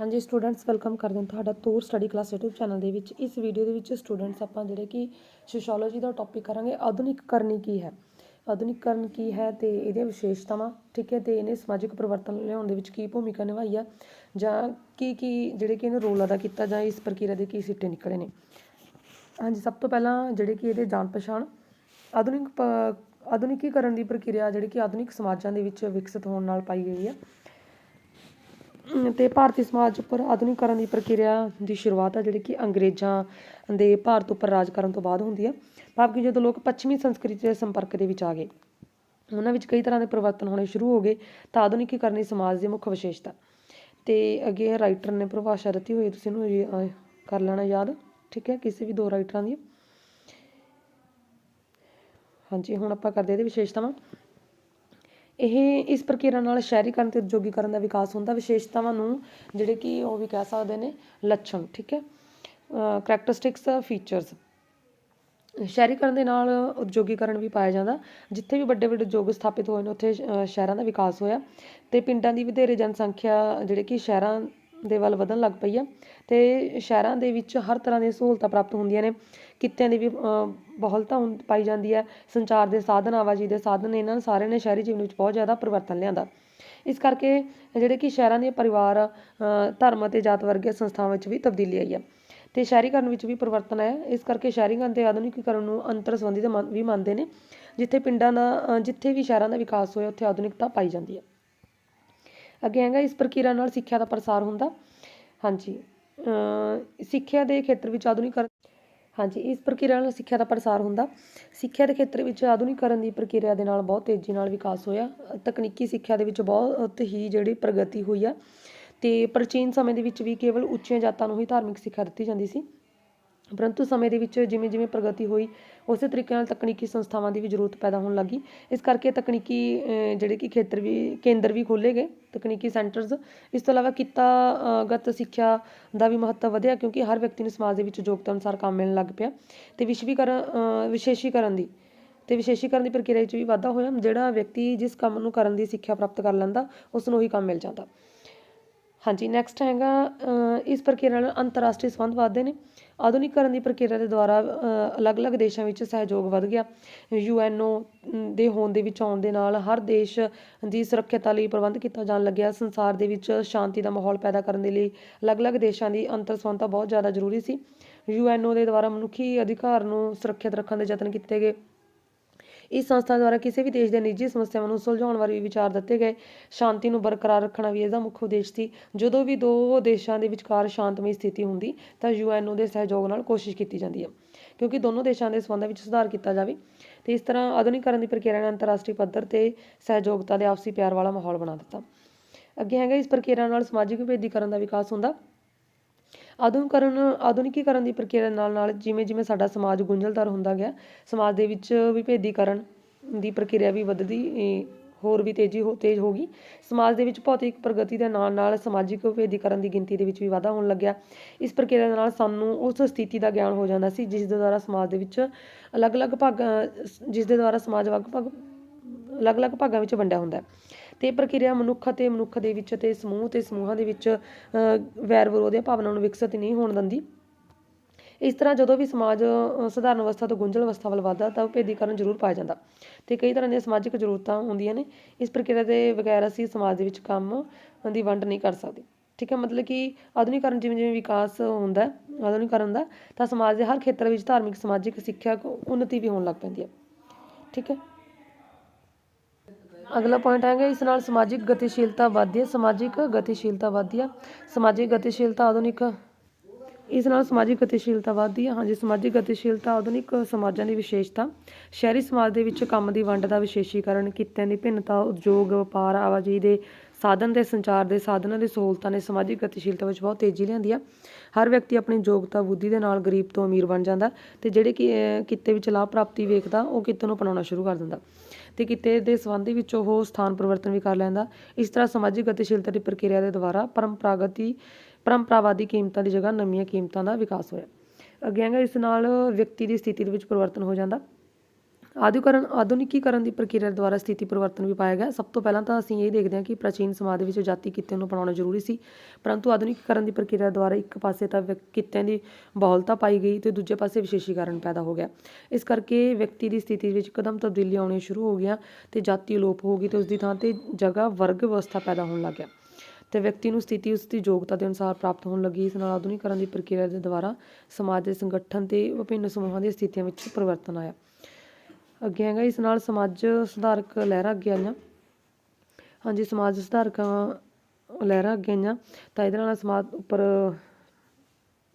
ਹਾਂਜੀ students welcome ਕਰਦੇ ਹਾਂ ਤੁਹਾਡਾ ਤੌਰ ਸਟੱਡੀ ਕਲਾਸ YouTube ਚੈਨਲ ਦੇ ਵਿੱਚ। ਇਸ ਵੀਡੀਓ ਦੇ ਵਿੱਚ ਸਟੂਡੈਂਟਸ ਆਪਾਂ ਜਿਹੜੇ ਕਿ ਸੋਸ਼ੀਓਲੋਜੀ ਦਾ ਟੌਪਿਕ ਕਰਾਂਗੇ ਆਧੁਨਿਕਕਰਨ ਕੀ ਹੈ? ਆਧੁਨਿਕਕਰਨ ਕੀ ਹੈ ਤੇ ਇਹਦੀਆਂ ਵਿਸ਼ੇਸ਼ਤਾਵਾਂ, ਠੀਕ ਹੈ, ਤੇ ਇਹਨੇ ਸਮਾਜਿਕ ਪਰਿਵਰਤਨ ਲਿਆਉਣ ਦੇ ਵਿੱਚ ਕੀ ਭੂਮਿਕਾ ਨਿਭਾਈ ਆ, ਜਾਂ ਕੀ ਕੀ ਜਿਹੜੇ ਕਿ ਇਹਨੇ ਰੋਲ ਅਦਾ ਕੀਤਾ ਜਾਂ ਇਸ ਪ੍ਰਕਿਰਿਆ ਦੇ ਕੀ ਸਿੱਟੇ ਨਿਕਲੇ ਨੇ। ਹਾਂਜੀ, ਸਭ ਤੋਂ ਪਹਿਲਾਂ ਜਿਹੜੇ ਕਿ ਇਹਦੇ ਜਾਣ ਪਛਾਣ, ਆਧੁਨਿਕ ਪ- ਆਧੁਨਿਕੀਕਰਨ ਦੀ ਪ੍ਰਕਿਰਿਆ ਜਿਹੜੀ ਕਿ ਆਧੁਨਿਕ ਸਮਾਜਾਂ ਦੇ ਵਿੱਚ ਵਿਕਸਿਤ ਹੋਣ ਨਾਲ ਪਾਈ ਗਈ ਹੈ ਅਮ ਭਾਰਤੀ ਸਮਾਜ ਉੱਪਰ ਆਧੁਨਿਕਕਰਨ ਦੀ ਪ੍ਰਕਿਰਿਆ ਦੀ ਸ਼ੁਰੂਆਤ ਆ ਜਿਹੜੀ ਕਿ ਅੰਗਰੇਜ਼ਾਂ ਦੇ ਭਾਰਤ ਉੱਪਰ ਰਾਜ ਕਰਨ ਤੋਂ ਬਾਅਦ ਹੁੰਦੀ ਹੈ ਭਾਵ ਕਿ ਜਦੋਂ ਲੋਕ ਪੱਛਮੀ ਸੰਸਕ੍ਰਿਤੀ ਦੇ ਸੰਪਰਕ ਦੇ ਵਿੱਚ ਆ ਗਏ, ਉਹਨਾਂ ਵਿੱਚ ਕਈ ਤਰ੍ਹਾਂ ਦੇ ਪਰਿਵਰਤਨ ਹੋਣੇ ਸ਼ੁਰੂ ਹੋ ਗਏ ਤਾਂ ਆਧੁਨਿਕੀਕਰਨ ਹੀ ਸਮਾਜ ਦੀ ਮੁੱਖ ਵਿਸ਼ੇਸ਼ਤਾ। ਤੇ ਅੱਗੇ ਰਾਈਟਰ ਨੇ ਪਰਿਭਾਸ਼ਾ ਦਿੱਤੀ ਹੋਈ ਤੁਸੀਂ ਇਹਨੂੰ ਕਰ ਲੈਣਾ ਯਾਦ, ਠੀਕ ਹੈ? ਕਿਸੇ ਵੀ ਦੋ ਰਾਈਟਰਾਂ ਦੀ ਹਾਂਜੀ, ਹੁਣ ਆਪਾਂ ਕਰਦੇ ਇਹਦੇ ਵਿਸ਼ੇਸ਼ਤਾਵਾਂ। ਇਹ ਇਸ ਪ੍ਰਕਿਰਿਆ ਨਾਲ ਸ਼ਹਿਰੀਕਰਨ ਤੇ ਉਦਯੋਗੀਕਰਨ ਦਾ ਵਿਕਾਸ ਹੁੰਦਾ। ਵਿਸ਼ੇਸ਼ਤਾਵਾਂ ਨੂੰ ਜਿਹੜੇ ਕਿ ਉਹ ਵੀ ਕਹਿ ਸਕਦੇ ਨੇ, ਲੱਛਣ, ਠੀਕ ਹੈ? ਕਰੈਕਟਰਿਸਟਿਕਸ ਫੀਚਰਸ ਸ਼ਹਿਰੀਕਰਨ ਦੇ ਨਾਲ ਉਦਯੋਗੀਕਰਨ ਵੀ ਪਾਇਆ ਜਾਂਦਾ। ਜਿੱਥੇ ਵੀ ਵੱਡੇ ਵੱਡੇ ਉਦਯੋਗ ਸਥਾਪਿਤ ਹੋਏ ਨੇ, ਉੱਥੇ ਸ਼ਹਿਰਾਂ ਦਾ ਵਿਕਾਸ ਹੋਇਆ। ਤੇ ਪਿੰਡਾਂ ਦੀ ਵਧੇਰੇ ਜਨਸੰਖਿਆ, ਜਿਹੜੇ ਕਿ ਸ਼ਹਿਰਾਂ ਦੇ ਵੱਲ ਵਧਣ ਲੱਗ ਪਈ ਆ। ਤੇ ਸ਼ਹਿਰਾਂ ਦੇ ਵਿੱਚ ਹਰ ਤਰ੍ਹਾਂ ਦੀਆਂ ਸਹੂਲਤਾਂ ਪ੍ਰਾਪਤ ਹੁੰਦੀਆਂ ਨੇ। ਕਿੱਤਿਆਂ ਦੀ ਵੀ ਬਹੁਲਤਾ ਹੁੰ- ਪਾਈ ਜਾਂਦੀ ਹੈ ਸੰਚਾਰ ਦੇ ਸਾਧਨ, ਆਵਾਜਾਈ ਦੇ ਸਾਧਨ ਨੇ ਇਹਨਾਂ ਨੇ ਸਾਰਿਆਂ ਨੇ ਸ਼ਹਿਰੀ ਜੀਵਨ ਵਿੱਚ ਬਹੁਤ ਜ਼ਿਆਦਾ ਪਰਿਵਰਤਨ ਲਿਆਂਦਾ। ਇਸ ਕਰਕੇ ਜਿਹੜੇ ਕਿ ਸ਼ਹਿਰਾਂ ਦੇ ਪਰਿਵਾਰ ਧਰਮ ਅਤੇ ਜਾਤ ਵਰਗੀਆਂ ਸੰਸਥਾਵਾਂ ਵਿੱਚ ਵੀ ਤਬਦੀਲੀ ਆਈ ਹੈ ਤੇ ਸ਼ਹਿਰੀਕਰਨ ਵਿੱਚ ਵੀ ਪਰਿਵਰਤਨ ਹੈ ਇਸ ਕਰਕੇ ਸ਼ਹਿਰੀਕਰਨ ਤੇ ਆਧੁਨਿਕੀਕਰਨ ਨੂੰ ਅੰਤਰ ਸੰਬੰਧੀ ਤਾਂ ਵੀ ਮੰਨਦੇ ਨੇ। ਜਿੱਥੇ ਪਿੰਡਾਂ ਦਾ ਜਿੱਥੇ ਵੀ ਸ਼ਹਿਰਾਂ ਦਾ ਵਿਕਾਸ ਹੋਇਆ, ਉੱਥੇ ਆਧੁਨਿਕਤਾ ਪਾਈ ਜਾਂਦੀ ਹੈ ਅੱਗੇ ਹੈਗਾ ਇਸ ਪ੍ਰਕਿਰਿਆ ਨਾਲ ਸਿੱਖਿਆ ਦਾ ਪ੍ਰਸਾਰ ਹੁੰਦਾ। ਹਾਂਜੀ ਸਿੱਖਿਆ ਦੇ ਖੇਤਰ ਵਿੱਚ ਆਧੁਨਿਕਰਨ ਹਾਂਜੀ, ਇਸ ਪ੍ਰਕਿਰਿਆ ਨਾਲ ਸਿੱਖਿਆ ਦਾ ਪ੍ਰਸਾਰ ਹੁੰਦਾ। ਸਿੱਖਿਆ ਦੇ ਖੇਤਰ ਵਿੱਚ ਆਧੁਨਿਕਰਨ ਦੀ ਪ੍ਰਕਿਰਿਆ ਦੇ ਨਾਲ ਬਹੁਤ ਤੇਜ਼ੀ ਨਾਲ ਵਿਕਾਸ ਹੋਇਆ। ਤਕਨੀਕੀ ਸਿੱਖਿਆ ਦੇ ਵਿੱਚ ਬਹੁਤ ਹੀ ਜਿਹੜੀ ਪ੍ਰਗਤੀ ਹੋਈ ਆ। ਤੇ ਪ੍ਰਾਚੀਨ ਸਮੇਂ ਦੇ ਵਿੱਚ ਵੀ ਕੇਵਲ ਉੱਚੀਆਂ ਜਾਤਾਂ ਨੂੰ ਹੀ ਧਾਰਮਿਕ ਸਿੱਖਿਆ ਦਿੱਤੀ ਜਾਂਦੀ ਸੀ। ਪਰੰਤੂ ਸਮੇਂ ਦੇ ਵਿੱਚ ਜਿਵੇਂ ਜਿਵੇਂ ਪ੍ਰਗਤੀ ਹੋਈ, ਉਸੇ ਤਰੀਕੇ ਨਾਲ ਤਕਨੀਕੀ ਸੰਸਥਾਵਾਂ ਦੀ ਵੀ ਜ਼ਰੂਰਤ ਪੈਦਾ ਹੋਣ ਲੱਗੀ। ਇਸ ਕਰਕੇ ਤਕਨੀਕੀ ਜਿਹੜੇ ਕਿ ਖੇਤਰ ਵੀ, ਕੇਂਦਰ ਵੀ ਖੋਲ੍ਹੇ ਗਏ, ਤਕਨੀਕੀ ਸੈਂਟਰਸ। ਇਸ ਤੋਂ ਇਲਾਵਾ ਕਿੱਤਾਗਤ ਸਿੱਖਿਆ ਦਾ ਵੀ ਮਹੱਤਵ ਵਧਿਆ, ਕਿਉਂਕਿ ਹਰ ਵਿਅਕਤੀ ਨੂੰ ਸਮਾਜ ਦੇ ਵਿੱਚ ਯੋਗਤਾ ਅਨੁਸਾਰ ਕੰਮ ਮਿਲਣ ਲੱਗ ਪਿਆ। ਤੇ ਵਿਸ਼ਵੀਕਰਨ ਵਿਸ਼ੇਸ਼ੀਕਰਨ ਦੀ, ਤੇ ਵਿਸ਼ੇਸ਼ੀਕਰਨ ਦੀ ਪ੍ਰਕਿਰਿਆ ਵਿੱਚ ਵੀ ਵਾਧਾ ਹੋਇਆ, ਜਿਹੜਾ ਵਿਅਕਤੀ ਜਿਸ ਕੰਮ ਨੂੰ ਕਰਨ ਦੀ ਸਿੱਖਿਆ ਪ੍ਰਾਪਤ ਕਰ ਲੈਂਦਾ, ਉਸ ਨੂੰ ਉਹੀ ਕੰਮ ਮਿਲ ਜਾਂਦਾ। ਹਾਂਜੀ ਨੈਕਸਟ ਹੈਗਾ ਇਸ ਪ੍ਰਕਿਰਿਆ ਨਾਲ ਅੰਤਰਰਾਸ਼ਟਰੀ ਸੰਬੰਧ ਵਧਦੇ ਨੇ। ਆਧੁਨਿਕਰਨ ਦੀ ਪ੍ਰਕਿਰਿਆ ਦੇ ਦੁਆਰਾ ਅਲੱਗ-ਅਲੱਗ ਦੇਸ਼ਾਂ ਵਿੱਚ ਸਹਿਯੋਗ ਵਧ ਗਿਆ। ਯੂਐਨਓ ਦੇ ਹੋਣ ਦੇ ਵਿੱਚ ਆਉਣ ਦੇ ਨਾਲ ਹਰ ਦੇਸ਼ ਦੀ ਸੁਰੱਖਿਅਤਾ ਲਈ ਪ੍ਰਬੰਧ ਕੀਤਾ ਜਾਣ ਲੱਗਿਆ। ਸੰਸਾਰ ਦੇ ਵਿੱਚ ਸ਼ਾਂਤੀ ਦਾ ਮਾਹੌਲ ਪੈਦਾ ਕਰਨ ਦੇ ਲਈ ਅਲੱਗ-ਅਲੱਗ ਦੇਸ਼ਾਂ ਦੀ ਅੰਤਰ ਸੰਬੰਧਤਾ ਬਹੁਤ ਜ਼ਿਆਦਾ ਜ਼ਰੂਰੀ ਸੀ। ਯੂਐਨਓ ਦੇ ਦੁਆਰਾ ਮਨੁੱਖੀ ਅਧਿਕਾਰ ਨੂੰ ਸੁਰੱਖਿਅਤ ਰੱਖਣ ਦੇ ਯਤਨ ਕੀਤੇ ਗਏ। ਇਸ ਸੰਸਥਾ ਦੁਆਰਾ ਕਿਸੇ ਵੀ ਦੇਸ਼ ਦੇ ਨਿੱਜੀ ਸਮੱਸਿਆਵਾਂ ਨੂੰ ਸੁਲਝਾਉਣ ਬਾਰੇ ਵੀ ਵਿਚਾਰ ਦਿੱਤੇ ਗਏ। ਸ਼ਾਂਤੀ ਨੂੰ ਬਰਕਰਾਰ ਰੱਖਣਾ ਵੀ ਇਹਦਾ ਮੁੱਖ ਉਦੇਸ਼ ਸੀ। ਜਦੋਂ ਵੀ ਦੋ ਦੇਸ਼ਾਂ ਦੇ ਵਿਚਕਾਰ ਸ਼ਾਂਤਮਈ ਸਥਿਤੀ ਹੁੰਦੀ, ਤਾਂ ਯੂਐਨਓ ਦੇ ਸਹਿਯੋਗ ਨਾਲ ਕੋਸ਼ਿਸ਼ ਕੀਤੀ ਜਾਂਦੀ ਹੈ, ਕਿਉਂਕਿ ਦੋਨੋਂ ਦੇਸ਼ਾਂ ਦੇ ਸੰਬੰਧਾਂ ਵਿੱਚ ਸੁਧਾਰ ਕੀਤਾ ਜਾਵੇ। ਤੇ ਇਸ ਤਰ੍ਹਾਂ ਆਧੁਨਿਕਰਨ ਦੀ ਪ੍ਰਕਿਰਿਆ ਨੇ ਅੰਤਰਰਾਸ਼ਟਰੀ ਪੱਧਰ ਤੇ ਸਹਿਯੋਗਤਾ ਦੇ ਆਪਸੀ ਪਿਆਰ ਵਾਲਾ ਮਾਹੌਲ ਬਣਾ ਦਿੱਤਾ। ਅੱਗੇ ਹੈਗਾ ਇਸ ਪ੍ਰਕਿਰਿਆ ਨਾਲ ਸਮਾਜਿਕ ਵਿਭੇਦੀਕਰਨ ਦਾ ਵਿਕਾਸ ਹੁੰਦਾ। ਆਧੁਨਿਕਰਨ ਆਧੁਨਿਕੀਕਰਨ ਦੀ ਪ੍ਰਕਿਰਿਆ ਨਾਲ ਨਾਲ ਜਿਵੇਂ ਜਿਵੇਂ ਸਾਡਾ ਸਮਾਜ ਗੁੰਝਲਦਾਰ ਹੁੰਦਾ ਗਿਆ, ਸਮਾਜ ਦੇ ਵਿੱਚ ਵਿਭੇਦੀਕਰਨ ਦੀ ਪ੍ਰਕਿਰਿਆ ਵੀ ਵੱਧਦੀ ਹੋਰ ਵੀ ਤੇਜ਼ੀ ਹੋ, ਤੇਜ਼ ਹੋ ਗਈ। ਸਮਾਜ ਦੇ ਵਿੱਚ ਭੌਤਿਕ ਪ੍ਰਗਤੀ ਦੇ ਨਾਲ ਨਾਲ ਸਮਾਜਿਕ ਵਿਭੇਦੀਕਰਨ ਦੀ ਗਿਣਤੀ ਦੇ ਵਿੱਚ ਵੀ ਵਾਧਾ ਹੋਣ ਲੱਗਿਆ। ਇਸ ਪ੍ਰਕਿਰਿਆ ਦੇ ਨਾਲ ਸਾਨੂੰ ਉਸ ਸਥਿਤੀ ਦਾ ਗਿਆਨ ਹੋ ਜਾਂਦਾ ਸੀ ਜਿਸ ਦੇ ਦੁਆਰਾ ਸਮਾਜ ਦੇ ਵਿੱਚ ਅਲੱਗ-ਅਲੱਗ ਭਾਗਾਂ, ਜਿਸ ਦੇ ਦੁਆਰਾ ਸਮਾਜ ਵੱਖ-ਵੱਖ, ਅਲੱਗ-ਅਲੱਗ ਭਾਗਾਂ ਵਿੱਚ ਵੰਡਿਆ ਹੁੰਦਾ ਹੈ। ਤੇ ਇਹ ਪ੍ਰਕਿਰਿਆ ਮਨੁੱਖ ਅਤੇ ਮਨੁੱਖ ਦੇ ਵਿੱਚ ਤੇ ਸਮੂਹ ਤੇ ਸਮੂਹਾਂ ਦੇ ਵਿੱਚ ਵੈਰ ਵਿਰੋਧ ਦੀਆਂ ਭਾਵਨਾਵਾਂ ਨੂੰ ਵਿਕਸਿਤ ਨਹੀਂ ਹੋਣ ਦਿੰਦੀ। ਇਸ ਤਰ੍ਹਾਂ ਜਦੋਂ ਵੀ ਸਮਾਜ ਸਧਾਰਨ ਅਵਸਥਾ ਤੋਂ ਗੁੰਝਲ ਅਵਸਥਾ ਵੱਲ ਵੱਧਦਾ, ਤਾਂ ਭੇਦੀਕਰਨ ਜ਼ਰੂਰ ਪਾਇਆ ਜਾਂਦਾ। ਤੇ ਕਈ ਤਰ੍ਹਾਂ ਦੀਆਂ ਸਮਾਜਿਕ ਜ਼ਰੂਰਤਾਂ ਹੁੰਦੀਆਂ ਨੇ। ਇਸ ਪ੍ਰਕਿਰਿਆ ਦੇ ਬਗੈਰ ਅਸੀਂ ਸਮਾਜ ਦੇ ਵਿੱਚ ਕੰਮ ਦੀ ਵੰਡ ਨਹੀਂ ਕਰ ਸਕਦੇ। ਠੀਕ ਹੈ, ਮਤਲਬ ਕਿ ਆਧੁਨਿਕਰਨ ਜਿਵੇਂ ਜਿਵੇਂ ਵਿਕਾਸ ਹੁੰਦਾ ਆਧੁਨਿਕਰਨ ਦਾ, ਤਾਂ ਸਮਾਜ ਦੇ ਹਰ ਖੇਤਰ ਵਿੱਚ ਧਾਰਮਿਕ, ਸਮਾਜਿਕ ਸਿੱਖਿਆ ਉન્નਤੀ ਵੀ ਹੋਣ ਲੱਗ ਪੈਂਦੀ ਹੈ। ਠੀਕ ਹੈ। ਅਗਲਾ ਪੁਆਇੰਟ ਹੈਗਾ ਇਸ ਨਾਲ ਸਮਾਜਿਕ ਗਤੀਸ਼ੀਲਤਾ ਵਧਦੀ ਹੈ, ਸਮਾਜਿਕ ਗਤੀਸ਼ੀਲਤਾ ਵਧਦੀ ਹੈ। ਸਮਾਜਿਕ ਗਤੀਸ਼ੀਲਤਾ ਆਧੁਨਿਕ, ਇਸ ਨਾਲ ਸਮਾਜਿਕ ਗਤੀਸ਼ੀਲਤਾ ਵਧਦੀ ਹੈ। ਹਾਂਜੀ, ਸਮਾਜਿਕ ਗਤੀਸ਼ੀਲਤਾ ਆਧੁਨਿਕ ਸਮਾਜਾਂ ਦੀ ਵਿਸ਼ੇਸ਼ਤਾ। ਸ਼ਹਿਰੀ ਸਮਾਜ ਦੇ ਵਿੱਚ ਕੰਮ ਦੀ ਵੰਡ ਦਾ ਵਿਸ਼ੇਸ਼ੀਕਰਨ, ਕਿੱਤਿਆਂ ਦੀ ਭਿੰਨਤਾ, ਉਦਯੋਗ, ਵਪਾਰ, ਆਵਾਜਾਈ ਦੇ ਸਾਧਨ ਦੇ ਸੰਚਾਰ ਦੇ ਸਾਧਨਾਂ ਦੀ ਸਹੂਲਤਾਂ ਨੇ ਸਮਾਜਿਕ ਗਤੀਸ਼ੀਲਤਾ ਵਿੱਚ ਬਹੁਤ ਤੇਜ਼ੀ ਲਿਆਂਦੀ ਆ ਹਰ ਵਿਅਕਤੀ ਆਪਣੀ ਯੋਗਤਾ, ਬੁੱਧੀ ਦੇ ਨਾਲ ਗਰੀਬ ਤੋਂ ਅਮੀਰ ਬਣ ਜਾਂਦਾ ਤੇ ਜਿਹੜੇ ਕਿ ਕਿੱਤੇ ਵਿੱਚ ਲਾਭ ਪ੍ਰਾਪਤੀ ਵੇਖਦਾ, ਉਹ ਕਿੱਤੇ ਨੂੰ ਅਪਣਾਉਣਾ ਸ਼ੁਰੂ ਕਰ ਦਿੰਦਾ। ਤੇ ਕਿੱਤੇ ਦੇ ਸੰਬੰਧ ਵਿੱਚ ਉਹ ਸਥਾਨ ਪਰਿਵਰਤਨ ਵੀ ਕਰ ਲੈਂਦਾ। ਇਸ ਤਰ੍ਹਾਂ ਸਮਾਜਿਕ ਗਤੀਸ਼ੀਲਤਾ ਦੀ ਪ੍ਰਕਿਰਿਆ ਦੇ ਦੁਆਰਾ ਪਰੰਪਰਾਗਤੀ, ਪਰੰਪਰਾਵਾਦੀ ਕੀਮਤਾਂ ਦੀ ਜਗ੍ਹਾ ਨਵੀਆਂ ਕੀਮਤਾਂ ਦਾ ਵਿਕਾਸ ਹੋਇਆ। ਅੱਗੇ ਹੈਗਾ ਇਸ ਨਾਲ ਵਿਅਕਤੀ ਦੀ ਸਥਿਤੀ ਦੇ ਵਿੱਚ ਪਰਿਵਰਤਨ ਹੋ ਜਾਂਦਾ। ਆਧੁਕਰਨ, ਆਧੁਨਿਕੀਕਰਨ ਦੀ ਪ੍ਰਕਿਰਿਆ ਦੁਆਰਾ ਸਥਿਤੀ ਪਰਿਵਰਤਨ ਵੀ ਪਾਇਆ ਗਿਆ। ਸਭ ਤੋਂ ਪਹਿਲਾਂ ਤਾਂ ਅਸੀਂ ਇਹ ਦੇਖਦੇ ਹਾਂ ਕਿ ਪ੍ਰਾਚੀਨ ਸਮਾਜ ਦੇ ਵਿੱਚ ਜਾਤੀ ਕਿੱਤੇ ਨੂੰ ਅਪਣਾਉਣਾ ਜ਼ਰੂਰੀ ਸੀ, ਪਰੰਤੂ ਆਧੁਨਿਕੀਕਰਨ ਦੀ ਪ੍ਰਕਿਰਿਆ ਦੁਆਰਾ ਇੱਕ ਪਾਸੇ ਤਾਂ ਵਿਅਕ- ਕਿੱਤਿਆਂ ਦੀ ਬਹੁਲਤਾ ਪਾਈ ਗਈ ਤੇ ਦੂਜੇ ਪਾਸੇ ਵਿਸ਼ੇਸ਼ੀਕਰਨ ਪੈਦਾ ਹੋ ਗਿਆ। ਇਸ ਕਰਕੇ ਵਿਅਕਤੀ ਦੀ ਸਥਿਤੀ ਵਿੱਚ ਕਦਮ ਤਬਦੀਲੀ ਆਉਣੀ ਸ਼ੁਰੂ ਹੋ ਗਈਆਂ ਤੇ ਜਾਤੀ ਅਲੋਪ ਹੋ ਗਈ ਤੇ ਉਸ ਦੀ ਥਾਂ ਤੇ ਜਗ੍ਹਾ ਵਰਗ ਵਿਵਸਥਾ ਪੈਦਾ ਹੋਣ ਲੱਗ ਗਿਆ। ਤੇ ਵਿਅਕਤੀ ਨੂੰ ਸਥਿਤੀ ਉਸ ਦੀ ਯੋਗਤਾ ਦੇ ਅਨੁਸਾਰ ਪ੍ਰਾਪਤ ਹੋਣ ਲੱਗੀ। ਇਸ ਨਾਲ ਆਧੁਨਿਕਰਨ ਦੀ ਪ੍ਰਕਿਰਿਆ ਦੇ ਦੁਆਰਾ ਸਮਾਜ ਦੇ ਸੰਗਠਨ ਤੇ ਵਿਭਿੰਨ ਸਮੂਹਾਂ ਦੀਆਂ ਸਥਿਤੀਆਂ ਵਿੱਚ ਪਰਿਵਰਤਨ ਆਇਆ। ਅੱਗੇ ਹੈਗਾ ਇਸ ਨਾਲ ਸਮਾਜ ਸੁਧਾਰਕ ਲਹਿਰਾਂ ਅੱਗੇ ਆਈਆਂ। ਹਾਂਜੀ, ਸਮਾਜ ਸੁਧਾਰਕਾਂ ਲਹਿਰਾਂ ਅੱਗੇ ਆਈਆਂ। ਤਾਂ ਇਹਦੇ ਨਾਲ ਸਮਾਜ ਉੱਪਰ,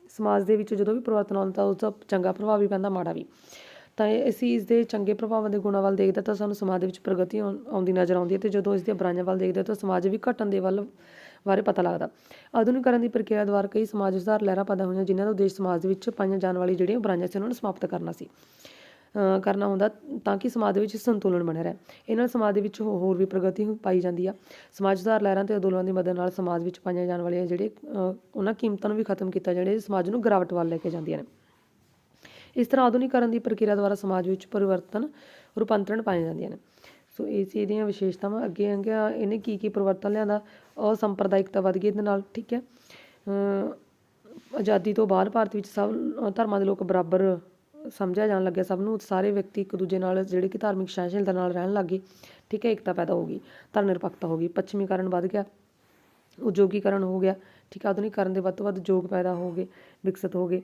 ਸਮਾਜ ਦੇ ਵਿੱਚ ਜਦੋਂ ਵੀ ਪਰਿਵਰਤਨ ਆਉਂਦਾ ਤਾਂ ਉਸ ਦਾ ਚੰਗਾ ਪ੍ਰਭਾਵ ਵੀ ਪੈਂਦਾ, ਮਾੜਾ ਵੀ। ਤਾਂ ਇਹ, ਅਸੀਂ ਇਸ ਦੇ ਚੰਗੇ ਪ੍ਰਭਾਵਾਂ ਦੇ ਗੁਣਾਂ ਵੱਲ ਦੇਖਦੇ ਤਾਂ ਸਾਨੂੰ ਸਮਾਜ ਦੇ ਵਿੱਚ ਪ੍ਰਗਤੀ ਆਉਂਦੀ ਨਜ਼ਰ ਆਉਂਦੀ ਹੈ ਤੇ ਜਦੋਂ ਇਸ ਦੀਆਂ ਬੁਰਾਈਆਂ ਵੱਲ ਦੇਖਦੇ ਤਾਂ ਸਮਾਜ ਵੀ ਘਟਣ ਦੇ ਵੱਲ ਬਾਰੇ ਪਤਾ ਲੱਗਦਾ। ਆਧੁਨਿਕਰਨ ਦੀ ਪ੍ਰਕਿਰਿਆ ਦੁਆਰਾ ਕਈ ਸਮਾਜ ਸੁਧਾਰ ਲਹਿਰਾਂ ਪੈਦਾ ਹੋਈਆਂ ਜਿਨ੍ਹਾਂ ਦਾ ਉਦੇਸ਼ ਸਮਾਜ ਦੇ ਵਿੱਚ ਪਾਈਆਂ ਜਾਣ ਵਾਲੀ ਜਿਹੜੀਆਂ ਬੁਰਾਈਆਂ ਸੀ ਉਹਨਾਂ ਨੂੰ ਸਮਾਪਤ ਕਰਨਾ ਸੀ। ਕਰਨਾ ਹੁੰਦਾ ਤਾਂ ਕਿ ਸਮਾਜ ਦੇ ਵਿੱਚ ਸੰਤੁਲਨ ਬਣਿਆ ਰਹੇ। ਇਹਨਾਂ ਨਾਲ ਸਮਾਜ ਦੇ ਵਿੱਚ ਹੋਰ ਵੀ ਪ੍ਰਗਤੀ ਪਾਈ ਜਾਂਦੀ ਆ। ਸਮਾਜ ਸੁਧਾਰ ਲਹਿਰਾਂ ਤੇ ਅੰਦੋਲਨਾਂ ਦੀ ਮਦਦ ਨਾਲ ਸਮਾਜ ਵਿੱਚ ਪਾਈਆਂ ਜਾਣ ਵਾਲੀਆਂ ਜਿਹੜੇ ਉਹਨਾਂ ਕੀਮਤਾਂ ਨੂੰ ਵੀ ਖਤਮ ਕੀਤਾ ਜਿਹੜੇ ਸਮਾਜ ਨੂੰ ਗਿਰਾਵਟ ਵੱਲ ਲੈ ਕੇ ਜਾਂਦੀਆਂ ਨੇ। ਇਸ ਤਰ੍ਹਾਂ ਆਧੁਨਿਕਰਨ ਦੀ ਪ੍ਰਕਿਰਿਆ ਦੁਆਰਾ ਸਮਾਜ ਵਿੱਚ ਪਰਿਵਰਤਨ, ਰੂਪਾਂਤਰਣ ਪਾਏ ਜਾਂਦੀਆਂ ਨੇ। ਸੋ ਇਹ ਸੀ ਇਹਦੀਆਂ ਵਿਸ਼ੇਸ਼ਤਾਵਾਂ ਅੱਗੇ ਅੱਗੇ ਇਹਨੇ ਕੀ ਕੀ ਪਰਿਵਰਤਨ ਲਿਆਂਦਾ? ਅਸੰਪਰਦਾਇਕਤਾ ਵੱਧ ਗਈ ਇਹਦੇ ਨਾਲ, ਠੀਕ ਹੈ। ਆਜ਼ਾਦੀ ਤੋਂ ਬਾਅਦ ਭਾਰਤ ਵਿੱਚ ਸਭ ਧਰਮਾਂ ਦੇ ਲੋਕ ਬਰਾਬਰ ਸਮਝਿਆ ਜਾਣ ਲੱਗਿਆ ਸਭ ਨੂੰ ਸਾਰੇ ਵਿਅਕਤੀ ਇੱਕ ਦੂਜੇ ਨਾਲ ਜਿਹੜੇ ਕਿ ਧਾਰਮਿਕ ਸਹਿਣਸ਼ੀਲਤਾ ਨਾਲ ਰਹਿਣ ਲੱਗੇ ਠੀਕ ਹੈ ਏਕਤਾ ਪੈਦਾ ਹੋ ਗਈ ਧਰਮ ਨਿਰਪੱਖਤਾ ਹੋ ਗਈ ਪੱਛਮੀਕਰਨ ਵੱਧ ਗਿਆ ਉਦਯੋਗੀਕਰਨ ਹੋ ਗਿਆ ਠੀਕ ਹੈ ਆਧੁਨਿਕਰਨ ਦੇ ਵੱਧ ਤੋਂ ਵੱਧ ਯੋਗ ਪੈਦਾ ਹੋ ਗਏ ਵਿਕਸਿਤ ਹੋ ਗਏ।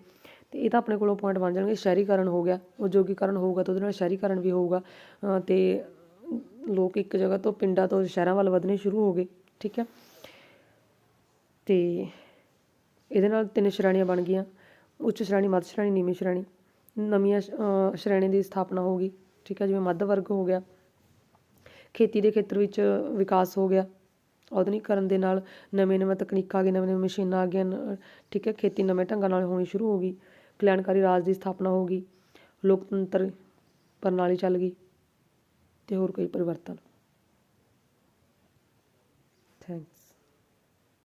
ਤੇ ਇਹ ਤਾਂ ਆਪਣੇ ਕੋਲੋਂ ਪੁਆਇੰਟ ਬਣ ਜਾਣਗੇ ਸ਼ਹਿਰੀਕਰਨ ਹੋ ਗਿਆ ਉਦਯੋਗੀਕਰਨ ਹੋਊਗਾ ਤਾਂ ਉਹਦੇ ਨਾਲ ਸ਼ਹਿਰੀਕਰਨ ਵੀ ਹੋਊਗਾ। ਅ, ਤੇ ਲੋਕ ਇੱਕ ਜਗ੍ਹਾ ਤੋਂ ਪਿੰਡਾਂ ਤੋਂ ਸ਼ਹਿਰਾਂ ਵੱਲ ਵਧਣੇ ਸ਼ੁਰੂ ਹੋ ਗਏ ਠੀਕ ਹੈ। ਤੇ ਇਹਦੇ ਨਾਲ ਤਿੰਨ ਸ਼੍ਰੇਣੀਆਂ ਬਣ ਗਈਆਂ ਉੱਚ ਸ਼੍ਰੇਣੀ ਮੱਧ ਸ਼੍ਰੇਣੀ ਨੀਵੀਂ ਸ਼੍ਰੇਣੀ। ਨਵੀਆਂ ਸ਼- ਸ਼੍ਰੇਣੀ ਦੀ ਸਥਾਪਨਾ ਹੋ ਗਈ। ਠੀਕ ਹੈ, ਜਿਵੇਂ ਮੱਧ ਵਰਗ ਹੋ ਗਿਆ। ਖੇਤੀ ਦੇ ਖੇਤਰ ਵਿੱਚ ਵਿਕਾਸ ਹੋ ਗਿਆ। ਆਧੁਨਿਕਰਨ ਦੇ ਨਾਲ ਨਵੇਂ ਨਵੇਂ ਤਕਨੀਕਾਂ ਆ ਗਈਆਂ, ਨਵੇਂ ਨਵੇਂ ਮਸ਼ੀਨਾਂ ਆ ਗਈਆਂ। ਠੀਕ ਹੈ, ਖੇਤੀ ਨਵੇਂ ਢੰਗਾਂ ਨਾਲ ਹੋਣੀ ਸ਼ੁਰੂ ਹੋ ਗਈ। ਕਲਿਆਣਕਾਰੀ ਰਾਜ ਦੀ ਸਥਾਪਨਾ ਹੋ ਗਈ। ਲੋਕਤੰਤਰ ਪ੍ਰਣਾਲੀ ਚੱਲ ਗਈ ਤੇ ਹੋਰ ਕਈ ਪਰਿਵਰਤਨ। ਥੈਂਕਸ